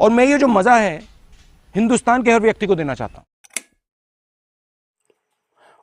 और मैं ये जो मज़ा है हिंदुस्तान के हर व्यक्ति को देना चाहता हूँ।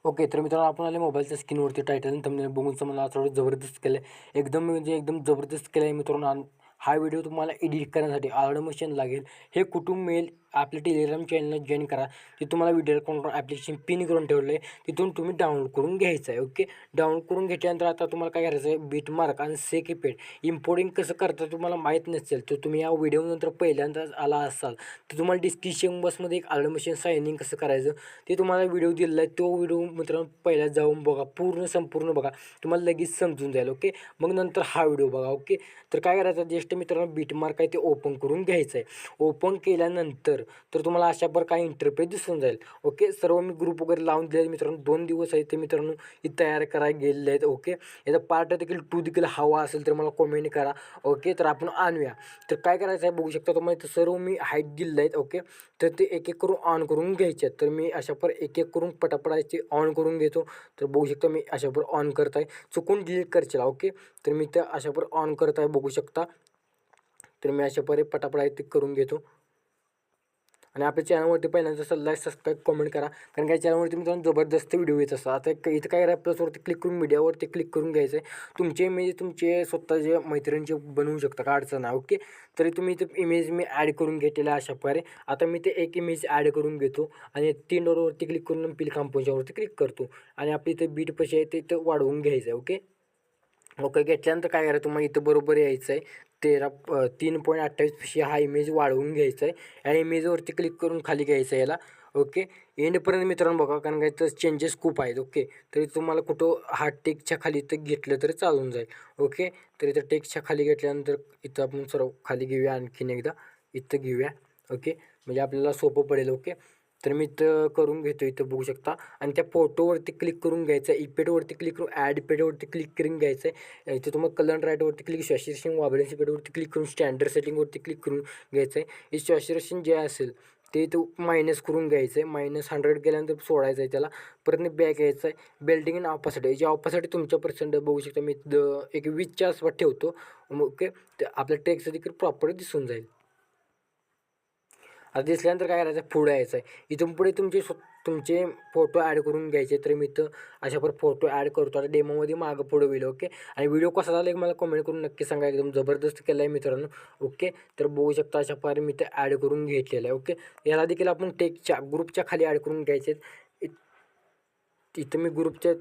ओके तर मित्रांनो आपण आले मोबाईलच्या स्क्रीनवरती टायटल आणि thumbnail बघून मला असं जबरदस्त केलं आहे एकदम म्हणजे एकदम जबरदस्त केलं आहे मित्रांनो. हा व्हिडिओ तुम्हाला एडिट करण्यासाठी आवड मशीन लागेल. हे कुटुंब मिळेल आपल्या टेलिग्राम चॅनलला जॉईन करा. ते तुम्हाला व्हिडिओ कॉन्ट्रोल ॲप्लिकेशन पिन करून ठेवलं आहे तिथून तुम्ही डाउनलोड करून घ्यायचं आहे ओके डाउनलोड करून घेतल्यानंतर आता तुम्हाला काय करायचं आहे बीटमार्क आणि सेकिपेड इम्पोर्टिंग कसं करता तुम्हाला माहीत नसेल तर तुम्ही या व्हिडिओनंतर पहिल्यांदाच आला असाल तर तुम्हाला डिस्क्रिप्शन बसमध्ये एक ॲडमिशन सायनिंग कसं करायचं ते तुम्हाला व्हिडिओ दिलेला आहे. तो व्हिडिओ मित्रांनो पहिला जाऊन बघा. पूर्ण संपूर्ण बघा. तुम्हाला लगेच समजून जाईल ओके मग नंतर हा व्हिडिओ बघा ओके तर काय करायचं? ज्येष्ठ मित्रांनो बीटमार्क आहे ते ओपन करून घ्यायचं आहे ओपन केल्यानंतर तर तुम्हाला अशा प्रकारे काही इंटरफेस दिसून जाईल. ओके सर्व मी ग्रुप वगैरे लावून दिले मित्रांनो. दोन दिवस आहे ते मित्रांनो. ही तयार करायला गेलेले आहेत. ओके याचा पार्ट देखील टू देखील हवा असेल तर मला कमेंट करा. ओके तर आपण आणूया. तर काय करायचं आहे बघू शकता तुम्हाला इथं सर्व मी हाईट दिलेलं आहेत. ओके तर ते एक एक करून ऑन करून घ्यायचे आहेत. तर मी अशा पर एक एक करून पटापटायचे ऑन करून घेतो. तर बघू शकता मी अशा पर ऑन करत आहे. चुकून डिलीट करशील. ओके तर मी त्या अशा पर ऑन करत आहे बघू शकता. तर मी अशा परे पटापट आहे ते करून घेतो. आणि आपल्या चॅनलवरती पहिल्यांदा सल्ला सबस्क्राईब कमेंट करा. कारण काय चॅनलवरती मित्रांनो जबरदस्त व्हिडिओ येत असतात. आता एक- इथं काय करा प्लसवरती क्लिक करून मीडियावरती क्लिक करून घ्यायचं आहे तुमचे इमेज तुमचे स्वतःचे मैत्रिणीचे बनवू शकता का अडचण आहे ओके तरी तुम्ही इथं इमेज मी ॲड करून घेतलेला अशा प्रकारे. आता मी ते एक इमेज ॲड करून घेतो आणि तीन डोरवरती क्लिक करून पिल कांपोजच्यावरती क्लिक करतो. आणि आपली इथं बीट पैसे आहे ते इथं वाढवून घ्यायचं आहे ओके ओके घेतल्यानंतर काय करायचं? तुम्हाला इथं बरोबर यायचं आहे तेरा तीन पॉईंट अठ्ठावीस पिशी हा इमेज वाढवून घ्यायचा आहे या इमेजवरती क्लिक करून खाली घ्यायचं आहे याला ओके एंडपर्यंत मित्रांनो बघा कारण काय तर चेंजेस खूप आहेत. ओके तरी तुम्हाला कुठं हा टेकच्या खाली इथं घेतलं तरी चालून जाईल. ओके तर इथं टेकच्या खाली घेतल्यानंतर इथं आपण सर्व खाली घेऊया आणखीन एकदा. इथं घेऊया. ओके म्हणजे आपल्याला सोपं पडेल. ओके तर मी इथं करून घेतो इथं बघू शकता. आणि त्या फोटोवरती क्लिक करून घ्यायचं आहे इपेडवरती क्लिक करून ॲड पेडवरती क्लिक करून घ्यायचं आहे इथं तुम्हाला कलर राईटवरती क्लिक शॉशिरेशन वाबरेन्स पेडवरती क्लिक करून स्टँडर्ड सेटिंगवरती क्लिक करून घ्यायचं आहे हे शॉशिरेशन जे असेल ते इथं मायनस करून घ्यायचं आहे मायनस हंड्रेड केल्यानंतर सोडायचं आहे त्याला. परत बॅक यायचं आहे बेल्डिंग इन ऑपासाठी याच्या ऑपासाठी तुमच्या पर्सेंट बघू शकता. मी एक वीसच्या आसपास ठेवतो. ओके? आपल्या ट्रेकचं देखील प्रॉपर दिसून जाईल. आता दिसल्यानंतर काय करायचं? पुढे यायचं आहे इथून पुढे तुमचे स्व तुमचे फोटो ॲड करून घ्यायचे. तर मी इथं अशा पर फोटो ॲड करतो. आता डेमोमध्ये मागं पुढं होईल ओके? आणि व्हिडिओ कसा झाला एक मला कमेंट करून नक्की सांगा. एकदम जबरदस्त केला आहे मित्रांनो ओके? तर बघू शकता अशा प्रकारे मी ते ॲड करून घेतलेलं आहे ओके? याला देखील आपण टेकच्या ग्रुपच्या खाली ॲड करून घ्यायचे आहेत. इथं मी ग्रुपच्या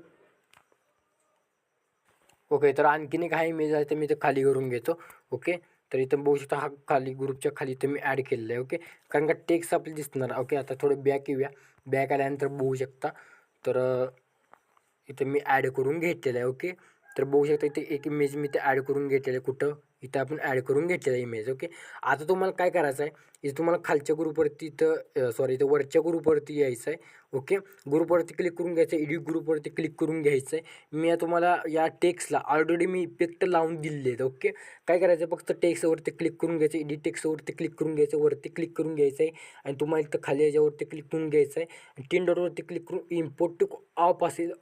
ओके तर आणखीन एक हा इमेज आहे तर मी ते खाली करून घेतो ओके? तर इथं बघू शकता हा खाली ग्रुपच्या खाली इथं मी ॲड केलेलं आहे ओके कारण का टेक्स्ट आपल्याला दिसणार ओके आता थोडं बॅक येऊया. बॅक आल्यानंतर बघू शकता. तर इथं मी ॲड करून घेतलेलं आहे ओके तर बघू शकता इथे एक इमेज मी ते ॲड करून घेतलेलं आहे. कुठं? इथं आपण ॲड करून घेतलेलं आहे इमेज ओके आता तुम्हाला काय करायचं आहे? इथं तुम्हाला खालच्या ग्रुपवरती इथं सॉरी इथं वरच्या ग्रुपवरती यायचं आहे ओके ग्रुपवरती क्लिक करून घ्यायचं आहे एडिट ग्रुपवरती क्लिक करून घ्यायचं आहे. मी या तुम्हाला या टेक्स्टला ऑलरेडी मी इफेक्ट लावून दिलेले आहेत ओके काय करायचं फक्त टेक्स्टवरती क्लिक करून घ्यायचं एडिट टेक्स्टवरती क्लिक करून घ्यायचं वरती क्लिक करून घ्यायचं आहे. आणि तुम्हाला इथं खाली याच्यावरती क्लिक करून घ्यायचं आहे. आणि तीन डॉटवरती क्लिक करून इम्पोर्ट टू ऑफ असेल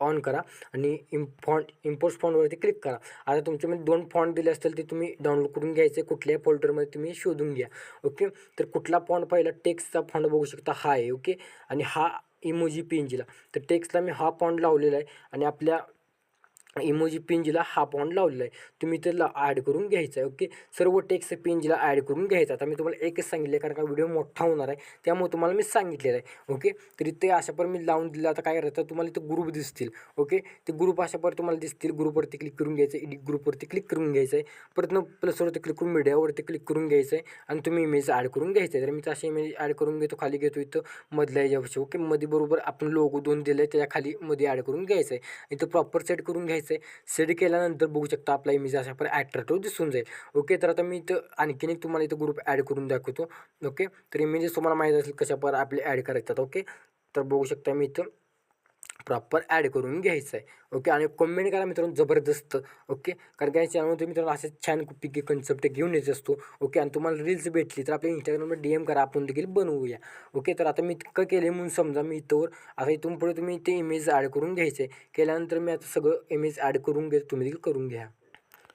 ऑन करा आणि इम्फॉन्ट इम्पोर्ट फॉन्टवरती क्लिक करा. आता तुमच्यामध्ये म्हणजे दोन फॉन्ट दिले असतील ते तुम्ही डाउनलोड करून घ्यायचे कुठल्याही फोल्डरमध्ये तुम्ही शोधून घ्या. ओके तर कुठला फॉन्ट पहिला टेक्स्टचा फॉन्ट बघू शकता हा आहे. ओके आणि हा इमोजी पिंजीला तर टेक्स्टला मी हा फॉन्ट लावलेला आहे आणि आपल्या इमोजी पेंजीला हा बॉन्ड लावलेला आहे. तुम्ही त्याला ॲड करून घ्यायचा आहे ओके सर्व टेक्स्ट पेंजीला ॲड करून घ्यायचा आता मी तुम्हाला एकच सांगितलं आहे कारण का व्हिडिओ मोठा होणार आहे. त्यामुळे तुम्हाला मी सांगितलेलं आहे ओके तरी ते अशा पर मी लावून दिलं. आता काय करायचं तुम्हाला इथं ग्रुप दिसतील ओके ते ग्रुप अशा पर तुम्हाला दिसतील. ग्रुपवरती क्लिक करून घ्यायचं एडिट ग्रुपवरती क्लिक करून घ्यायचं आहे. परत प्लसवरती क्लिक करून मीडियावरती क्लिक करून घ्यायचं आहे. आणि तुम्ही इमेज ॲड करून घ्यायचं आहे. तर मी तशी इमेज ॲड करून घेतो खाली घेतो इथं मधल्या याच्यापाशी ओके मध्ये बरोबर आपण लोगो दोन दिलं आहे त्याच्याखाली मध्ये ॲड करून घ्यायचं आहे. इथं प्रॉपर सेट करून घ्यायचं घ्यायचं आहे सेट केल्यानंतर बघू शकता आपला इमेज अशा पर ॲट्रॅक्टिव्ह दिसून जाईल. ओके तर आता मी इथं आणखीन एक तुम्हाला इथं ग्रुप ॲड करून दाखवतो. ओके तर इमेजेस तुम्हाला माहीत असेल कशा पर आपले ॲड करायच्यात ओके तर बघू शकता मी इथं प्रॉपर ॲड करून घ्यायचं आहे ओके आणि कमेंट करा मित्रांनो जबरदस्त. ओके कारण की चॅनलमध्ये मित्रांनो असे छान पिके कन्सेप्ट घेऊन येत असतो. ओके आणि तुम्हाला रील्स भेटली तर आपल्या इंस्टाग्रामवर डी एम करा. आपण देखील बनवूया. ओके तर आता मी इतकं केले म्हणून समजा मी इथंवर आता इथून पुढे तुम्ही ते इमेज ॲड करून घ्यायचे केल्यानंतर मी आता सगळं इमेज ॲड करून घे तुम्ही देखील करून घ्या.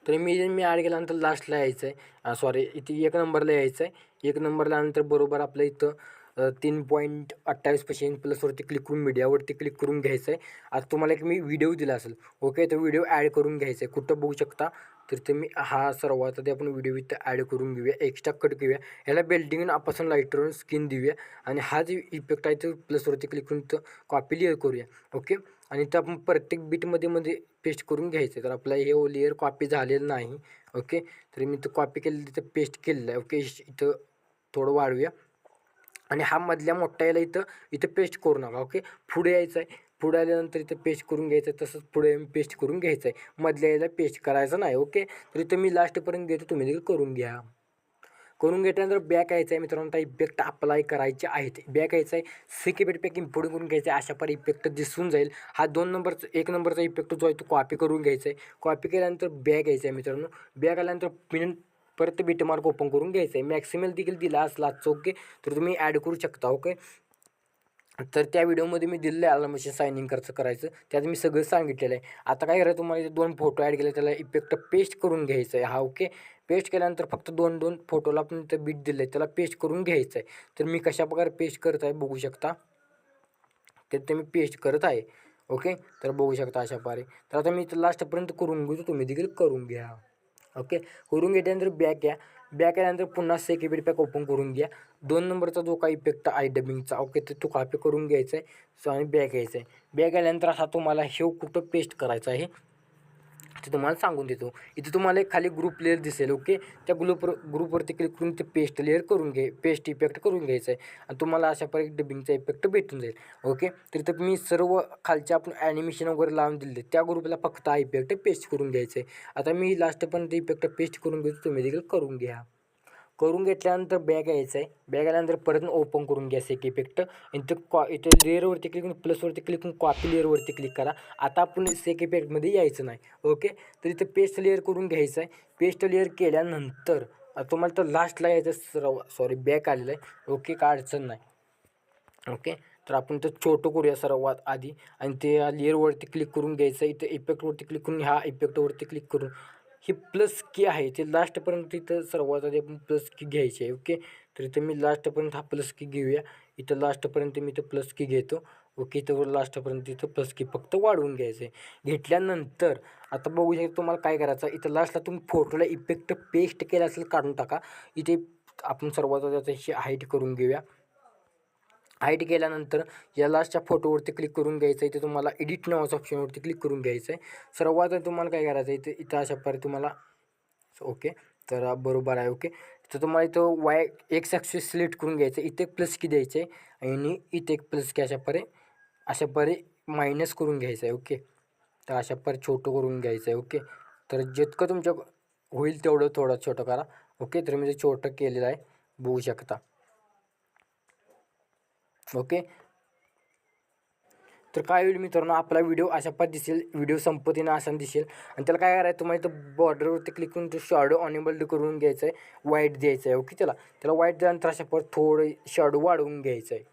तर इमेज मी ॲड केल्यानंतर लास्टला यायचं आहे सॉरी इथे एक नंबरला यायचं आहे एक नंबरला नंतर बरोबर आपलं इथं तीन पॉईंट अठ्ठावीस पर्सेंट प्लसवरती क्लिक करून मीडियावरती क्लिक करून घ्यायचं आहे आता तुम्हाला एक मी व्हिडिओ दिला असेल ओके? तो व्हिडिओ ॲड करून घ्यायचा आहे कुठं बघू शकता? तर ते मी हा सर्वात आधी आपण व्हिडिओ इथं ॲड करून घेऊया. एक्स्ट्रा कट घेऊया. ह्याला बेल्डिंग आपण लाईटरून स्किन देऊया. आणि हा जे इफेक्ट आहे तो प्लसवरती क्लिक करून तर कॉपी लेअर करूया. ओके? आणि तर आपण प्रत्येक बीटमध्ये मध्ये पेस्ट करून घ्यायचं आहे तर आपला हे लेअर कॉपी झालेलं नाही. ओके? तर मी तर कॉपी केलेलं तिथं पेस्ट केलेलं आहे. ओके? इथं थोडं वाढवूया. आणि हा मधल्या मोठ्ठा याला इथं इथं पेस्ट करू नका ओके पुढे यायचं आहे. पुढे आल्यानंतर इथं पेस्ट करून घ्यायचं आहे तसंच पुढे पेस्ट करून घ्यायचं आहे. मधल्या याला पेस्ट करायचं नाही ओके तर इथं मी लास्टपर्यंत घेतो तुम्ही देखील करून घ्या. करून घेतल्यानंतर बॅक यायचं आहे मित्रांनो. आता इफेक्ट अप्लाय करायचे आहेत. बॅक यायचं आहे सिक्युरिटी पॅक इम्पोर्ट करून घ्यायचं आहे अशा पर इफेक्ट दिसून जाईल. हा दोन नंबरचा एक नंबरचा इफेक्ट जो आहे तो कॉपी करून घ्यायचा आहे. कॉपी केल्यानंतर बॅक यायचं आहे मित्रांनो. बॅक आल्यानंतर पिन परत बीट मार्क ओपन करून घ्यायचं आहे मॅक्सिमल देखील दिला असला ओके तर तुम्ही ॲड करू शकता ओके तर त्या व्हिडिओमध्ये मी दिलेलं आहे आला मशीन सायनिंग कसं करायचं. त्यात मी सगळं सांगितलेलं आहे. आता काय करायचं तुम्हाला इथे दोन फोटो ॲड केले त्याला इफेक्ट पेस्ट करून घ्यायचं आहे हा ओके पेस्ट केल्यानंतर फक्त दोन दोन फोटोला पण ते बीट दिलं आहे त्याला पेस्ट करून घ्यायचं आहे तर मी कशा प्रकारे पेस्ट करत आहे बघू शकता? तर ते मी पेस्ट करत आहे ओके तर बघू शकता अशा प्रकारे. तर आता मी इथं लास्टपर्यंत करून घेतो तुम्ही देखील करून घ्या. ओके? करून घेतल्यानंतर बॅक घ्या. बॅक आल्यानंतर पुन्हा सेक्युरिटी पॅक ओपन करून घ्या. दोन नंबरचा जो काही इफेक्ट आहे डबिंगचा ओके? तर तो कॉपी करून घ्यायचा आहे. सो आणि बॅक घ्यायचा आहे. बॅक आल्यानंतर हा तुम्हाला शेव कुठं पेस्ट करायचा आहे? ते तुम्हाला सांगून देतो. इथे तुम्हाला एक खाली ग्रुप लेअर दिसेल ओके त्या ग्रुपवर ग्रुपवरती क्लिक करून ते पेस्ट लेअर करून घे पेस्ट इफेक्ट करून घ्यायचं आहे. आणि तुम्हाला अशा प्रकारे डबिंगचा इफेक्ट भेटून जाईल ओके तर इथं मी सर्व खालचे आपण ॲनिमेशन वगैरे लावून दिले त्या ग्रुपला फक्त हा इफेक्ट पेस्ट करून घ्यायचं आहे. आता मी लास्ट पण ते इफेक्ट पेस्ट करून घेतो तुम्ही देखील करून घ्या. करून घेतल्यानंतर बॅग यायचं आहे. बॅग आल्यानंतर परत ओपन करून घ्या सेक इफेक्ट इथं कॉ इथं लेअरवरती क्लिक करून प्लसवरती क्लिक करून कॉपी लेअरवरती क्लिक करा. आता आपण सेक इफेक्टमध्ये यायचं नाही. ओके तर इथं पेस्ट लेअर करून घ्यायचं आहे. पेस्ट लेअर केल्यानंतर तुम्हाला तर लास्टला यायचं सर्व सॉरी बॅक आलेलं आहे. ओके काय अडचण नाही. ओके तर आपण तर छोटं करूया सर्वात आधी. आणि ते लेअरवरती क्लिक करून घ्यायचं इथं इफेक्टवरती क्लिक करून ह्या इफेक्टवरती क्लिक करून. ही प्लस की आहे ते लास्टपर्यंत तिथं सर्वात आधी आपण प्लस की घ्यायची आहे ओके? तर इथं मी लास्टपर्यंत हा प्लस की घेऊया. इथं लास्टपर्यंत मी इथं प्लस की घेतो ओके? इथं लास्टपर्यंत इथं प्लस की फक्त वाढवून घ्यायचं आहे घेतल्यानंतर आता बघू शकता तुम्हाला काय करायचं इथं लास्टला तुम्ही फोटोला इफेक्ट पेस्ट केला असेल काढून टाका. इथे आपण सर्वात आधी त्याची हाईट करून घेऊया. हाईट गेल्यानंतर या लास्टच्या फोटोवरती क्लिक करून घ्यायचं आहे ते तुम्हाला एडिट नावाच्या ऑप्शनवरती क्लिक करून घ्यायचं आहे सर्वात तुम्हाला काय करायचं आहे इथे इथं अशा प्रकारे तुम्हाला ओके तर बरोबर आहे ओके तर तुम्हाला इथं वाय एक सक्सेस सिलेक्ट करून घ्यायचं आहे इथे एक प्लस की द्यायचं आहे आणि इथे एक प्लस की अशा परे अशा परे मायनस करून घ्यायचं आहे ओके तर अशा परे छोटं करून घ्यायचं आहे ओके तर जितकं तुमच्या होईल तेवढं थोडं छोटं करा ओके तर मी ते छोटं केलेलं आहे बघू शकता. ओके? तर काय होईल मित्रांनो आपला व्हिडिओ अशा पद्धत दिसेल व्हिडिओ संपत्तीनं असा दिसेल. आणि त्याला काय करायचं तुम्हाला इथं बॉर्डरवरती क्लिक करून तो शॅडो ऑनेबल्ड करून घ्यायचं आहे वाईट द्यायचं आहे ओके? त्याला त्याला वाईट दिल्यानंतर अशा परत थोडं शॅडो वाढवून घ्यायचं आहे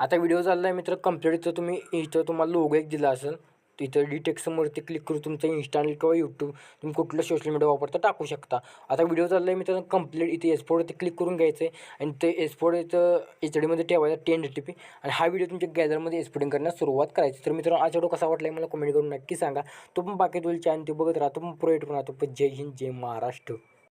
आता व्हिडिओ चालला आहे मित्र कंप्लीट इथं तुम्ही इथं तुम्हाला लोगो एक दिला असेल. तिथं डिटेक्समवरती क्लिक करून तुमचं इंस्टाल किंवा यूट्यूब तुम्ही कुठलं सोशल मीडिया वापरता टाकू शकता. आता व्हिडिओ चालला आहे मी मित्रांनो कंप्लीट इथे एसपोर्टवरती क्लिक करून घ्यायचं आहे आणि ते एसपोर्ट इथं एच डीमध्ये ठेवायचं टेन टी पी आणि हा व्हिडिओ तुमच्या गॅदरमध्ये एक्सपोर्टिंग करण्यास सुरुवात करायची. तर मित्रांनो आज व्हिडिओ कसा वाटला मला कमेंट करून नक्की सांगा. तो पण बाकी तुला चॅनल ते बघत राहतो पण प्रोएट पण राहतो. पण जय हिंद जय महाराष्ट्र.